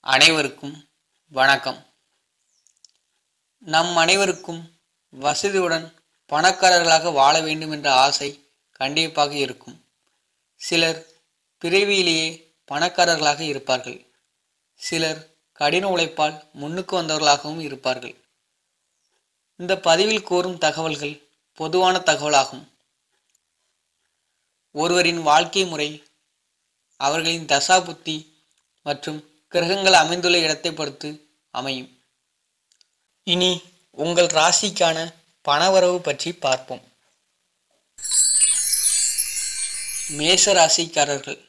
அனைவருக்கும் வணக்கம். நம் அனைவருக்கும் வசதியுடன் பணக்காரர்களாக வாழ வேண்டும் என்ற ஆசை கண்டிப்பாக இருக்கும். சிலர் பிறவியிலேயே பணக்காரர்களாக இருப்பார்கள். சிலர் கடின உழைப்பால் முன்னுக்கு வந்தவர்களாகவும் இருப்பார்கள். இந்த பதிவில் கூறும் தகவல்கள் பொதுவான தகவலாகும். ஒருவரின் வாழ்க்கை முறை அவர்களின் தசாபுத்தி மற்றும் கிரகங்கள் அமைந்துள்ள இடத்தை பொறுத்து அமையும். இனி உங்கள் ராசிக்கான பணவரவு பற்றி பார்ப்போம். மேச ராசிக்காரர்கள்.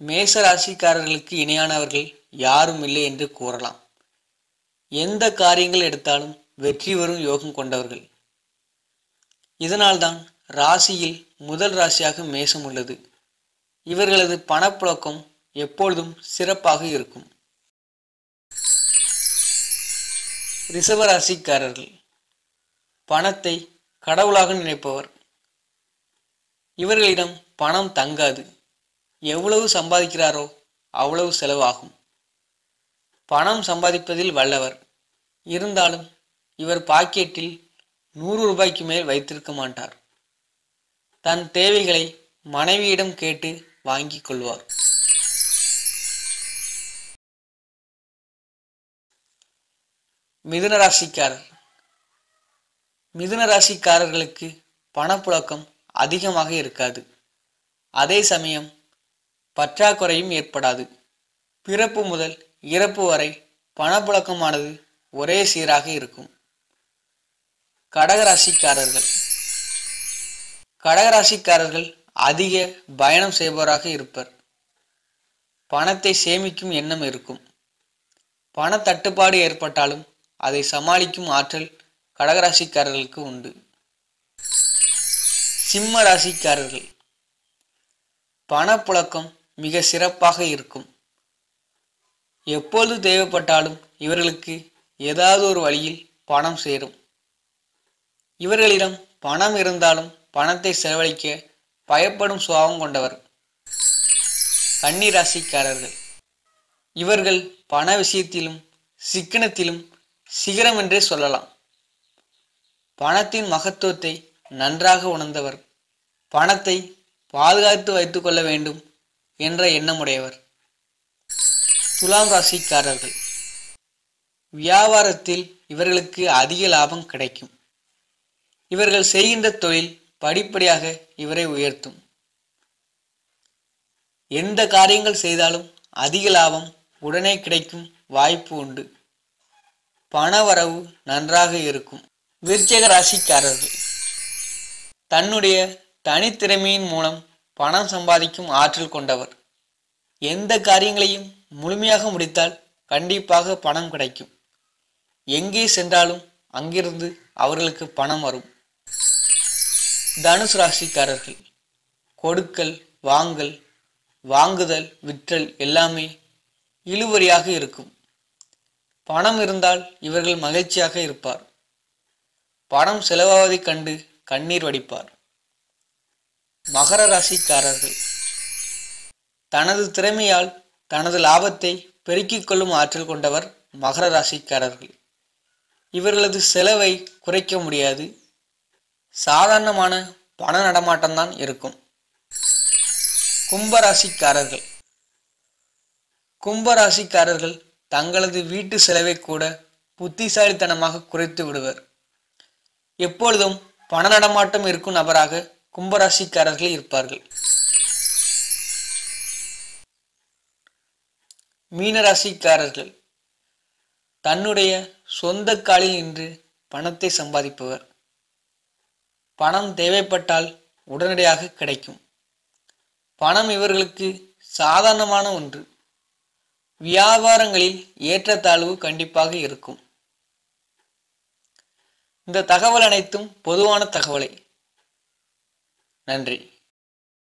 மேச ராசிக்காரர்களுக்கு இணையானவர்கள் யாரும் இல்லை என்று கூறலாம். எந்த காரியங்கள் எடுத்தாலும் வெற்றி வரும் யோகம் கொண்டவர்கள். இதனால்தான் ராசியில் முதல் ராசியாக மேசம் உள்ளது. இவர்களது பணப்புழக்கம் எப்பொழுதும் சிறப்பாக இருக்கும். ரிசவராசிக்காரர்கள் பணத்தை கடவுளாக நினைப்பவர். இவர்களிடம் பணம் தங்காது. எவ்வளவு சம்பாதிக்கிறாரோ அவ்வளவு செலவாகும். பணம் சம்பாதிப்பதில் வல்லவர். இருந்தாலும் இவர் பாக்கெட்டில் நூறு ரூபாய்க்கு மேல் வைத்திருக்க மாட்டார். தன் தேவைகளை மனைவியிடம் கேட்டு வாங்கிக் கொள்வார். மிதுன ராசிக்காரர் மிதுன ராசிக்காரர்களுக்கு பணப்புழக்கம் அதிகமாக இருக்காது. அதே சமயம் பற்றாக்குறையும் ஏற்படாது. பிறப்பு முதல் இறப்பு வரை பணப்புழக்கமானது ஒரே சீராக இருக்கும். கடகராசிக்காரர்கள். கடகராசிக்காரர்கள் அதிக பயணம் செய்பவராக இருப்பர். பணத்தை சேமிக்கும் எண்ணம் இருக்கும். பண தட்டுப்பாடு ஏற்பட்டாலும் அதை சமாளிக்கும் ஆற்றல் கடகராசிக்காரர்களுக்கு உண்டு. சிம்ம ராசிக்காரர்கள். பணப்புழக்கம் மிக சிறப்பாக இருக்கும். எப்பொழுது தேவைப்பட்டாலும் இவர்களுக்கு ஏதாவது ஒரு வழியில் பணம் சேரும். இவர்களிடம் பணம் இருந்தாலும் பணத்தை செலவழிக்க பயப்படும் சுபாவம் கொண்டவர். கன்னி ராசிக்காரர்கள் இவர்கள் பண விஷயத்திலும் சிக்கனத்திலும் சிகரம் என்றே சொல்லலாம். பணத்தின் மகத்துவத்தை நன்றாக உணர்ந்தவர் பணத்தை பாதுகாத்து வைத்து கொள்ள வேண்டும் என்ற எண்ணமுடையவர். துலாம் ராசிக்காரர்கள். வியாபாரத்தில் இவர்களுக்கு அதிக லாபம் கிடைக்கும். இவர்கள் செய்கின்ற தொழில் படிப்படியாக இவரை உயர்த்தும். எந்த காரியங்கள் செய்தாலும் அதிக லாபம் உடனே கிடைக்கும் வாய்ப்பு உண்டு. பண வரவு நன்றாக இருக்கும். விருச்சக ராசிக்காரர்கள். தன்னுடைய தனித்திறமையின் மூலம் பணம் சம்பாதிக்கும் ஆற்றல் கொண்டவர். எந்த காரியங்களையும் முழுமையாக முடித்தால் கண்டிப்பாக பணம் கிடைக்கும். எங்கே சென்றாலும் அங்கிருந்து அவர்களுக்கு பணம் வரும். தனுசு ராசிக்காரர்கள். கொடுக்கல் வாங்கல் வாங்குதல் விற்றல் எல்லாமே இழுவறியாக இருக்கும். பணம் இருந்தால் இவர்கள் மகிழ்ச்சியாக இருப்பார். பணம் செலவாவதைக் கண்டு கண்ணீர் வடிப்பார். மகர ராசிக்காரர்கள். தனது திறமையால் தனது லாபத்தை பெருக்கிக் கொள்ளும் ஆற்றல் கொண்டவர் மகர ராசிக்காரர்கள். இவர்களது செலவை குறைக்க முடியாது. சாதாரணமான பண நடமாட்டம்தான் இருக்கும். கும்பராசிக்காரர்கள் கும்பராசிக்காரர்கள் தங்களது வீட்டு செலவை கூட புத்திசாலித்தனமாக குறைத்து விடுவர். எப்பொழுதும் பண நடமாட்டம் இருக்கும் நபராக கும்பராசிக்காரர்கள் இருப்பார்கள். மீனராசிக்காரர்கள் தன்னுடைய சொந்த காலில் நின்று பணத்தை சம்பாதிப்பவர். பணம் தேவைப்பட்டால் உடனடியாக கிடைக்கும். பணம் இவர்களுக்கு சாதாரணமான ஒன்று. வியாபாரங்களில் ஏற்றத்தாழ்வு கண்டிப்பாக இருக்கும். இந்த தகவல் அனைத்தும் பொதுவான தகவலை. நன்றி.